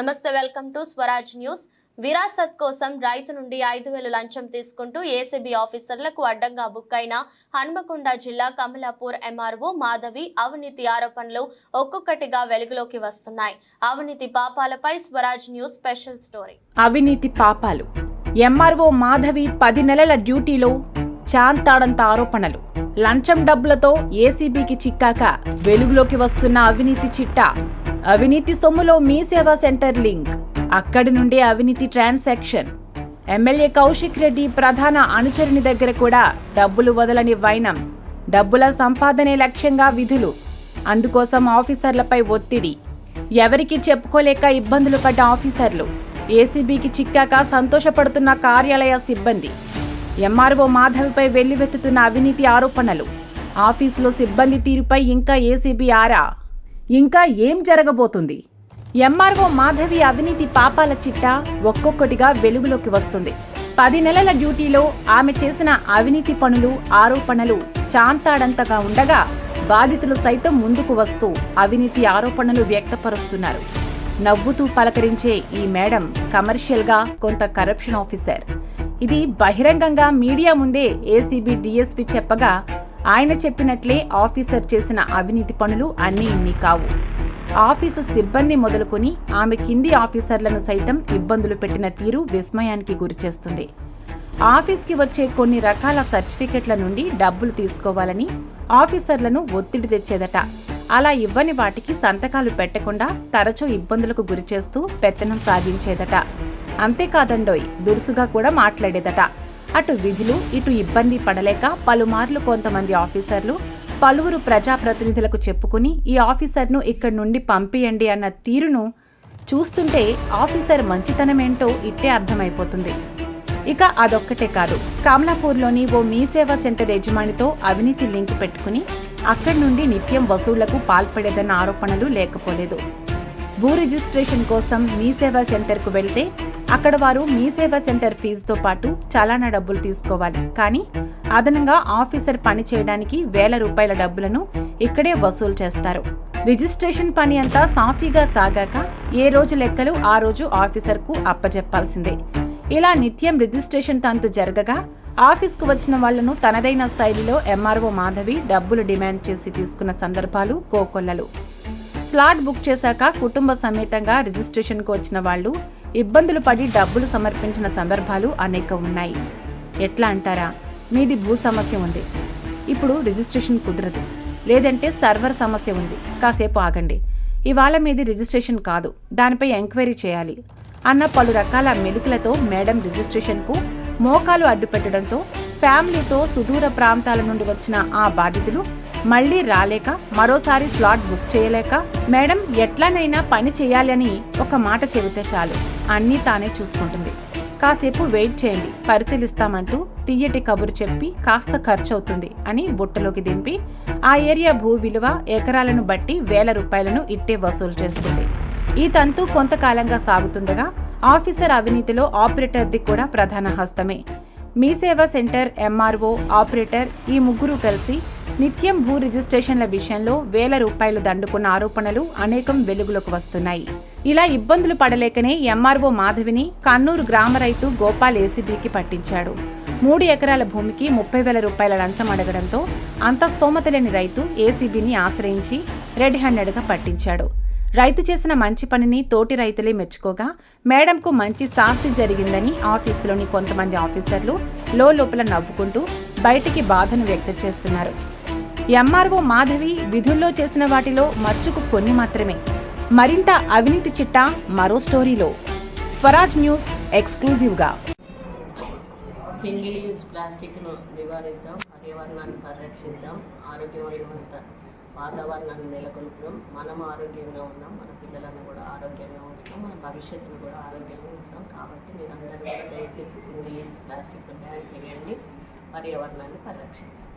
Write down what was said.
నమస్తే welcome to Swaraj news. విరాసత్ కోసం రైతు నుండి ఐదు వేలు లంచం తీసుకుంటూ ఏసీబీ ఆఫీసర్లకు అడ్డంగా బుక్ అయిన హన్మకొండ జిల్లా కమలాపూర్ ఎంఆర్ఓ మాధవి అవినీతి ఆరోపణలు ఒక్కొక్కటిగా వెలుగులోకి వస్తున్నాయి. అవినీతి పాపాలపై స్వరాజ్ న్యూస్ స్పెషల్ స్టోరీ. అవినీతి పాపాలు. ఎంఆర్ఓ మాధవి పది నెలల డ్యూటీలో చాంతాడంత ఆరోపణలు. లంచం డబ్బులతో ఏసీబీకి చిక్కాక వెలుగులోకి వస్తున్న అవినీతి చిట్టా అవినీతి సొమ్ములో మీ సేవా సెంటర్ లింక్. అక్కడి నుండే అవినీతి ట్రాన్సాక్షన్. ఎమ్మెల్యే కౌశిక్ రెడ్డి ప్రధాన అనుచరుని దగ్గర కూడా డబ్బులు వదలని వైనం. డబ్బుల సంపాదనే లక్ష్యంగా విధులు. అందుకోసం ఆఫీసర్లపై ఒత్తిడి. ఎవరికి చెప్పుకోలేక ఇబ్బందులు పడ్డ ఆఫీసర్లు. ఏసీబీకి చిక్కాక సంతోషపడుతున్న కార్యాలయ సిబ్బంది. ఎంఆర్ఓ మాధవిపై వెల్లువెత్తుతున్న అవినీతి ఆరోపణలు. ఆఫీసులో సిబ్బంది తీరుపై ఇంకా ఏసీబీ ఆరా? ఇంకా ఏం జరగబోతుంది? ఎంఆర్ఓ మాధవి అవినీతి పాపాల చిట్టా ఒక్కొక్కటిగా వెలుగులోకి వస్తుంది. పది నెలల డ్యూటీలో ఆమె చేసిన అవినీతి పనులు ఆరోపణలు చాంతాడంతగా ఉండగా బాధితులు సైతం ముందుకు వస్తూ అవినీతి ఆరోపణలు వ్యక్తపరుస్తున్నారు. నవ్వుతూ పలకరించే ఈ మేడం కమర్షియల్గా కొంత కరప్షన్ ఆఫీసర్. ఇది బహిరంగంగా మీడియా ముందే ఏసీబీ డీఎస్పీ చెప్పగా ఆయన చెప్పినట్లే ఆఫీసర్ చేసిన అవినీతి పనులు అన్నీ ఇన్ని కావు. ఆఫీసు సిబ్బంది మొదలుకొని ఆమె కింది ఆఫీసర్లను సైతం ఇబ్బందులు పెట్టిన తీరు విస్మయానికి గురిచేస్తుంది. ఆఫీస్కి వచ్చే కొన్ని రకాల సర్టిఫికెట్ల నుండి డబ్బులు తీసుకోవాలని ఆఫీసర్లను ఒత్తిడి తెచ్చేదట. అలా ఇవ్వని వాటికి సంతకాలు పెట్టకుండా తరచూ ఇబ్బందులకు గురిచేస్తూ పెత్తనం సాగించేదట. అంతేకాదండోయ్ దురుసుగా కూడా మాట్లాడేదట. అటు విధులు ఇటు ఇబ్బంది పడలేక పలుమార్లు కొంతమంది ఆఫీసర్లు పలువురు ప్రజాప్రతినిధులకు చెప్పుకుని ఈ ఆఫీసర్ను ఇక్కడి నుండి పంపియండి అన్న తీరును చూస్తుంటే ఆఫీసర్ మంచితనమేంటో ఇట్టే అర్థమైపోతుంది. ఇక అదొక్కటే కాదు. కమలాపూర్లోని ఓ మీ సేవా సెంటర్ యజమానితో అవినీతి లింక్ పెట్టుకుని అక్కడి నుండి నిత్యం వసూళ్ళకు పాల్పడేదన్న ఆరోపణలు లేకపోలేదు. భూ రిజిస్ట్రేషన్ కోసం మీ సేవా సెంటర్కు వెళ్తే అక్కడ వారు మీ సేవా సెంటర్ ఫీజుతో పాటు చలానా డబ్బులు తీసుకోవాలి. కానీ అదనంగా ఆఫీసర్ పని చేయడానికి వేల రూపాయల డబ్బులను ఇక్కడే వసూలు చేస్తారు. రిజిస్ట్రేషన్ పని అంతా సాఫీగా సాగాక ఏ రోజు లెక్కలు ఆ రోజు ఆఫీసర్కు అప్పచెప్పాల్సిందే. ఇలా నిత్యం రిజిస్ట్రేషన్ తంతు జరగగా ఆఫీస్కు వచ్చిన వాళ్ళను తనదైన శైలిలో ఎంఆర్ఓ మాధవి డబ్బులు డిమాండ్ చేసి తీసుకున్న సందర్భాలు కోకొల్లలు. స్లాట్ బుక్ చేశాక కుటుంబ సమేతంగా రిజిస్ట్రేషన్కు వచ్చిన వాళ్ళు ఇబ్బందులు పడి డబ్బులు సమర్పించిన సందర్భాలు అనేక ఉన్నాయి. ఎట్లా అంటారా? మీది భూ సమస్య ఉంది. ఇప్పుడు రిజిస్ట్రేషన్ కుదరదు. లేదంటే సర్వర్ సమస్య ఉంది. కాసేపు ఆగండి. ఇవాళ మీది రిజిస్ట్రేషన్ కాదు. దానిపై ఎంక్వైరీ చేయాలి. అన్న పలు రకాల మెలికలతో మేడం రిజిస్ట్రేషన్కు మోకాలు అడ్డుపెట్టడంతో ఫ్యామిలీతో సుదూర ప్రాంతాల నుండి వచ్చిన ఆ బాధితులు మళ్ళీ రాలేక మరోసారి స్లాట్ బుక్ చేయలేక మేడం ఎట్లానైనా పని చేయాలని ఒక మాట చెబితే చాలు. అన్నీ తానే చూసుకుంటుంది. కాసేపు వెయిట్ చేయండి పరిశీలిస్తామంటూ తీయటి కబురు చెప్పి కాస్త ఖర్చు అవుతుంది అని బుట్టలోకి దింపి ఆ ఏరియా భూ విలువ ఎకరాలను బట్టి వేల రూపాయలను ఇట్టే వసూలు చేస్తుంది. ఈ తంతు కొంతకాలంగా సాగుతుండగా ఆఫీసర్ అవినీతిలో ఆపరేటర్ది కూడా ప్రధాన హస్తమే. మీ సేవా సెంటర్ ఎంఆర్ఓ ఆపరేటర్ ఈ ముగ్గురు కలిసి నిత్యం భూ రిజిస్ట్రేషన్ల విషయంలో వేల రూపాయలు దండుకున్న ఆరోపణలు అనేకం వెలుగులోకి వస్తున్నాయి. ఇలా ఇబ్బందులు పడలేకనే ఎంఆర్ఓ మాధవిని కన్నూరు గ్రామ రైతు గోపాల్ ఏసీబీకి పట్టించాడు. మూడు ఎకరాల భూమికి ముప్పై వేల రూపాయల లంచం అడగడంతో అంత స్తోమత లేని రైతు ఏసీబీని ఆశ్రయించి రెడ్ హ్యాండెడ్గా పట్టించాడు. రైతు చేసిన మంచి పనిని తోటి రైతులే మెచ్చుకోగా మేడంకు మంచి శాస్తి జరిగిందని ఆఫీసులోని కొంతమంది ఆఫీసర్లు లోపల నవ్వుకుంటూ బయటికి బాధను వ్యక్తం చేస్తున్నారు. ఎంఆర్ఓ మాధవి విధుల్లో చేసిన వాటిలో మచ్చుకు కొన్ని మాత్రమే. మరింత అవినీతి చిట్టా మరో స్టోరీలో. స్వరాజ్ న్యూస్ ఎక్స్క్లూజివ్గా. సింగిల్ యూజ్ ప్లాస్టిక్ను నివారిద్దాం పర్యావరణాన్ని పరిరక్షిద్దాం ఆరోగ్యమైన వాతావరణాన్ని నెలకొల్పుదాం మనం ఆరోగ్యంగా ఉన్నాం మన పిల్లలను కూడా ఆరోగ్యంగా ఉంచుతాం మన భవిష్యత్తును కూడా ఆరోగ్యంగా ఉంచుతాం కాబట్టి మీరందరూ కూడా దయచేసి సింగిల్ యూజ్ ప్లాస్టిక్ను బ్యాన్ చేయండి పర్యావరణాన్ని పరిరక్షించండి.